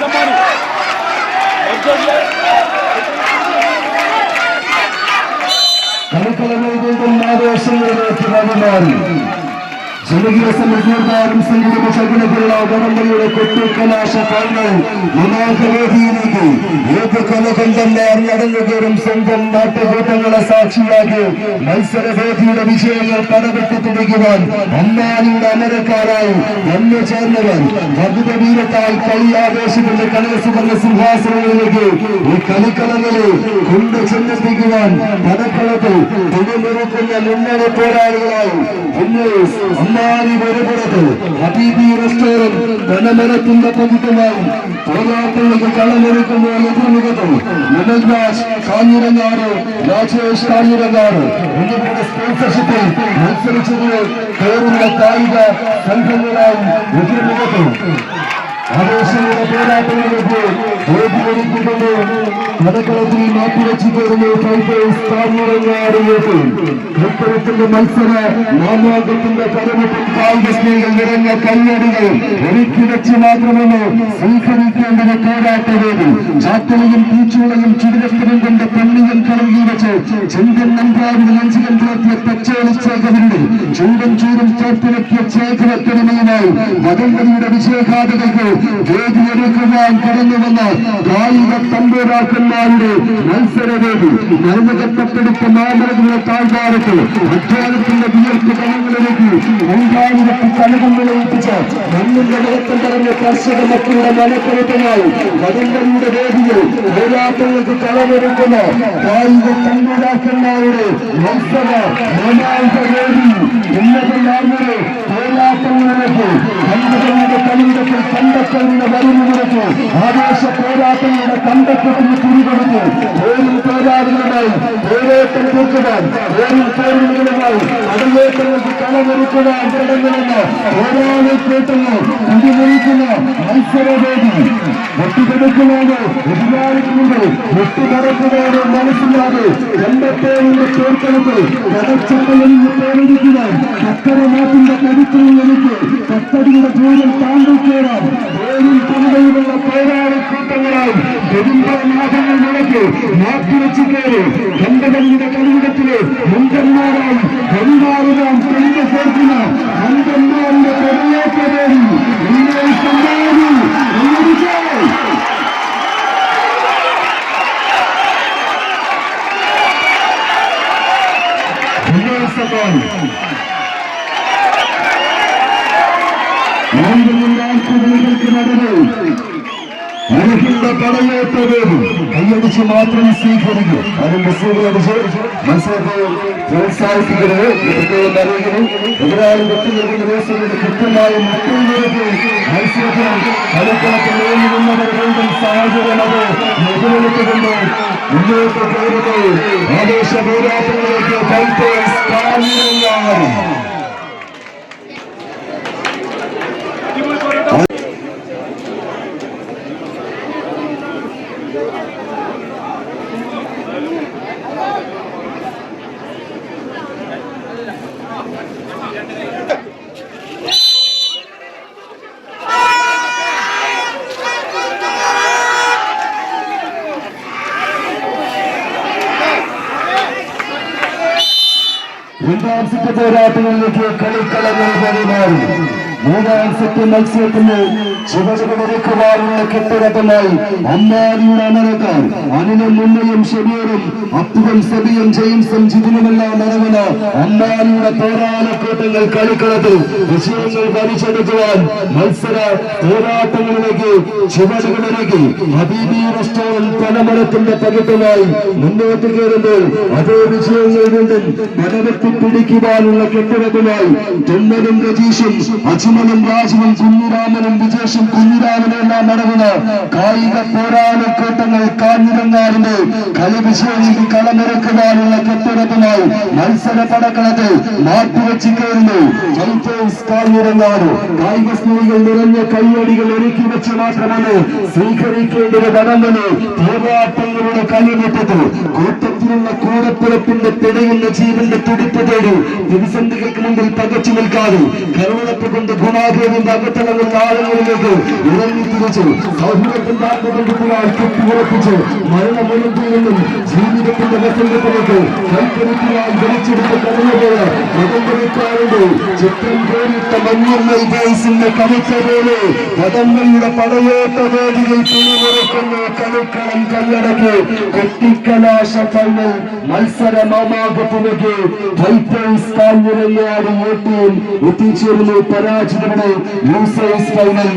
యజమాని కనుకల మీద నాగేశ్వరరావు గారి ജനകീയ സമൃദ്ധിയും സംഗീത ശകുനത്തിലുള്ള വടംവലിയുടെ കൊട്ടുകലാശ ഫൈനൽ വിനായകവേദിയിലേക്ക് ഏത് കലകണ്ഠന്മാർ നടന്നുകയറും സ്വന്തം നാട്ടുകൂട്ടങ്ങളെ സാക്ഷിയാക്കി മത്സരവേദിയുടെ വിജയങ്ങൾ പടവെട്ടി തുടങ്ങുവാൻ അമ്മാനിയുടെ അമരക്കാരായി വന്നു ചേർന്നവർ വകുത വീരത്താൽ കളിയാവേശത്തിന്റെ കലസുവർണ സിംഹാസനങ്ങളിലേക്ക് ഈ കളിക്കളങ്ങളെ കൊണ്ടു ചെന്നെത്തിക്കുവാൻ പടക്കളത്തിൽ തുണിനിറുക്കുന്ന മുന്നണി പോരാളികളായി ഉന്നേഷ് വരുപുറത്ത് ഹബീബി റെസ്റ്റോറന്റ് ധനമരത്തിന്റെ പതിക്കുമാവും പോരാട്ടങ്ങൾക്ക് കളമൊരുക്കുന്ന എതിർമുഖത്ത് മനോജ് കാഞ്ഞിരങ്ങാട് രാജേഷ് കാഞ്ഞിരങ്ങാട് എന്നിവരുടെ സ്പോൺസർഷിപ്പിൽ മത്സരിച്ചത് കേരള കായിക സംഘങ്ങളായും എതിർമുഖത്ത് ആവേശങ്ങളുടെ പോരാട്ടങ്ങളിലേക്ക് വേദിയൊരുക്കിക്കൊണ്ട് പടക്കളത്തിൽ മാറ്റിവെച്ചു കയറുന്ന ഫൈറ്റേഴ്സ് താഴ്ന്നിറങ്ങാടിലേക്ക് ക്രിക്കറ്റിന്റെ മത്സര നാമാകത്തിന്റെ കരമറ്റും കായിക സ്നേഹികൾ നിറഞ്ഞ കല്ലടികൾ ഒരുക്കി വെച്ച് മാത്രമെന്ന് സ്വീകരിക്കേണ്ടത് പോരാട്ടവേദി. ചാത്തലയും തീച്ചൂളയും ചുടുവസ്ത്രം കൊണ്ട് പെണ്ണിയും കളകി വെച്ച് ചെങ്കൻ നമ്പ്രാവിന് ലഞ്ചികം പുലർത്തിയ പച്ചോളിച്ചേകവരുടെ ചൂടും ചൂടും ചേർത്തിറക്കിയ ചേകവക്കടിമയുമായി വടംവലിയുടെ വിജയഗാഥകൾക്ക് വേദിയൊരുക്കുവാൻ കടന്നു വന്ന കായിക തമ്പുരാക്കന്മാരുടെ മത്സരവേദി മരുന്നകത്തപ്പെടുത്ത മാമരങ്ങളുടെ താഴ്വാരത്ത് അധ്വാനത്തിന്റെ വിയർപ്പ് കണങ്ങളിലേക്ക് രണ്ടായിരത്തി കലകം വിളയിപ്പിച്ച മണ്ണിന്റെ മുഖത്തും കടന്ന കർഷക മക്കളുടെ മനക്കരുത്തമായി വടംവലിയുടെ വേദിയിൽ പോരാട്ടങ്ങൾക്ക് കളമൊരുക്കുന്ന കായിക തമ്പുരാക്കന്മാരുടെ മത്സര രോമാഞ്ച വേദി കണ്ടകളുടെ കണ്ടെത്തലിന് വരുന്നതിലേക്ക് ആവേശ പോരാട്ടങ്ങളുടെ കണ്ടെത്തലിന് തിരികൊടുത്ത് ഓരോ പോരാടുന്നതായി പോരാട്ടം തീർക്കുവാൻ ഓരോ പോരുകളുമായി കടലേറ്റങ്ങൾക്ക് കളമൊരുക്കുവാൻ തുടങ്ങുമെന്ന പോരാളി കൂട്ടുന്നു. ഇതിനൊരുക്കുന്ന മത്സരവേദി ഒത്തുകൊടുക്കുന്നതോ എതിരാളിക്കുന്നത് ഒത്തുകടക്കുന്നതോ മനസ്സില്ലാതെ എൺപത്തേഴിന്റെ പേർക്കെടുത്ത് കടച്ചപ്പലിൽ പേരിടിക്കുവാൻ അക്കരമാറ്റിന്റെ കരുത്തിൽ എനിക്ക് പത്തടിയുടെ പേരിൽ താണ്ടി കയറാം പേരിൽ പങ്കയുള്ള കൂട്ടങ്ങളാൽ പെരുമ്പനാഥങ്ങൾ മുടക്കി മാറ്റിവെച്ച് കയറി കണ്ടകളിയുടെ കളിയിടത്തിലെ മുൻകന്മാരായി പരിവാറുകാൻ തെളിവ് ചേർക്കുന്ന മുൻകന്മാരുടെ പെരുയേറ്റ പേരിൽ കുടികൾക്ക് നടുവിൽ അർഹുള്ള പടയേറ്റവും കൈയടിച്ച് മാത്രം സ്വീകരിക്കൂ. അതിന് മെസ്സേജ് അടിച്ച് മനസ്സിലാക്കി പ്രോത്സാഹിപ്പിക്കരുത്. പ്രത്യേകം അറിയിക്കുന്നു എതിരാളി വെട്ടി നൽകുന്ന ദിവസങ്ങളുടെ കൃത്യമായ മുട്ടിലേക്ക് മത്സരത്തിൽ കളിക്കളത്തിൽ വീണ്ടും സാഹചര്യം അത് മുതലെടുത്തുകൊണ്ട് മുന്നോട്ട് പോകുന്നത്. ആവേശ പോരാട്ടങ്ങളിലേക്ക് സെറ്റ് പോരാട്ടങ്ങളിലേക്ക് കളിക്കളങ്ങൾ പതിമാറി സെറ്റ് മത്സരത്തിന് ചുവടുകളൊരുക്കുവാനുള്ള കെട്ടിടത്തുമായി അമ്മാരിയുടെ അമരക്കാർ അനിലും മുന്നയും ഷെബീറും അപ്പുവും സബിയും ജെയിംസും ജിതിനുമെല്ലാം മറവന അമ്മാരിയുടെ പോരാളക്കൂട്ടങ്ങൾ കളിക്കളത്തിൽ വിഷയങ്ങൾ വലിച്ചെടുക്കുവാൻ മത്സര പോരാട്ടങ്ങളിലേക്ക് ചുവടുകളൊരുക്കി ഹബീബി റെസ്റ്റോറന്റ് പനമരത്തിന്റെ പകിട്ടുമായി മുന്നോട്ട് കയറുമ്പോൾ അതേ വിജയങ്ങൾ വീണ്ടും പനവെട്ടി പിടിക്കുവാനുള്ള കെട്ടിടത്തിനായി തൊണ്ണതും രജീഷും അജി അജ്മലും രാജുവും കുഞ്ഞിരാമനും വിജേഷും കുഞ്ഞിരാമനും എല്ലാം നടക്കുന്ന കായിക പോരാളക്കൂട്ടങ്ങൾ കാഞ്ഞിരങ്ങാറിന്റെ കലവിശേഷിയിൽ കളമിറക്കുവാനുള്ള കെട്ടിടത്തുമായി മത്സര പടക്കളത്തിൽ മാറ്റിവെച്ച് കയറുന്നു കായിക സ്നേഹികൾ നിറഞ്ഞ കൈയടികൾ ഒരുക്കി വെച്ച് മാത്രമാണ് സ്വീകരിക്കേണ്ടത് കടമ്പന് പോരാട്ടങ്ങളുടെ കളിമുറ്റത്ത് കൂട്ടത്തിലുള്ള കൂടപ്പിറപ്പിന്റെ പിടയുന്ന ജീവന്റെ തുടിപ്പ് തേടി പ്രതിസന്ധികൾക്ക് മുമ്പിൽ പകച്ചു നിൽക്കാതെ കരുണപ്പ് കൊണ്ട് തിരിച്ചു ജീവിതത്തിന്റെ വസന്തത്തിലേക്ക് കൈക്കരുത്തിനാൽ വലിച്ചെടുത്ത് കടന്നുപോയ മതംകളിക്കാരുടെ ചിത്രം പോലെ പദങ്ങളുടെ പടയോട്ട വേദികൾ പിടിമുറക്കുന്ന കളിക്കളം കല്ലടക്ക് കൊട്ടിക്കലാശ ഫൈനൽ മത്സര മാമാകത്തിലേക്ക് ടൈറ്റൻസ് കാഞ്ഞിരങ്ങാട് ഊട്ടിയിൽ എത്തിച്ചേരുന്നു പരാജിതരുടെ ലൂസേഴ്സ് ഫൈനൽ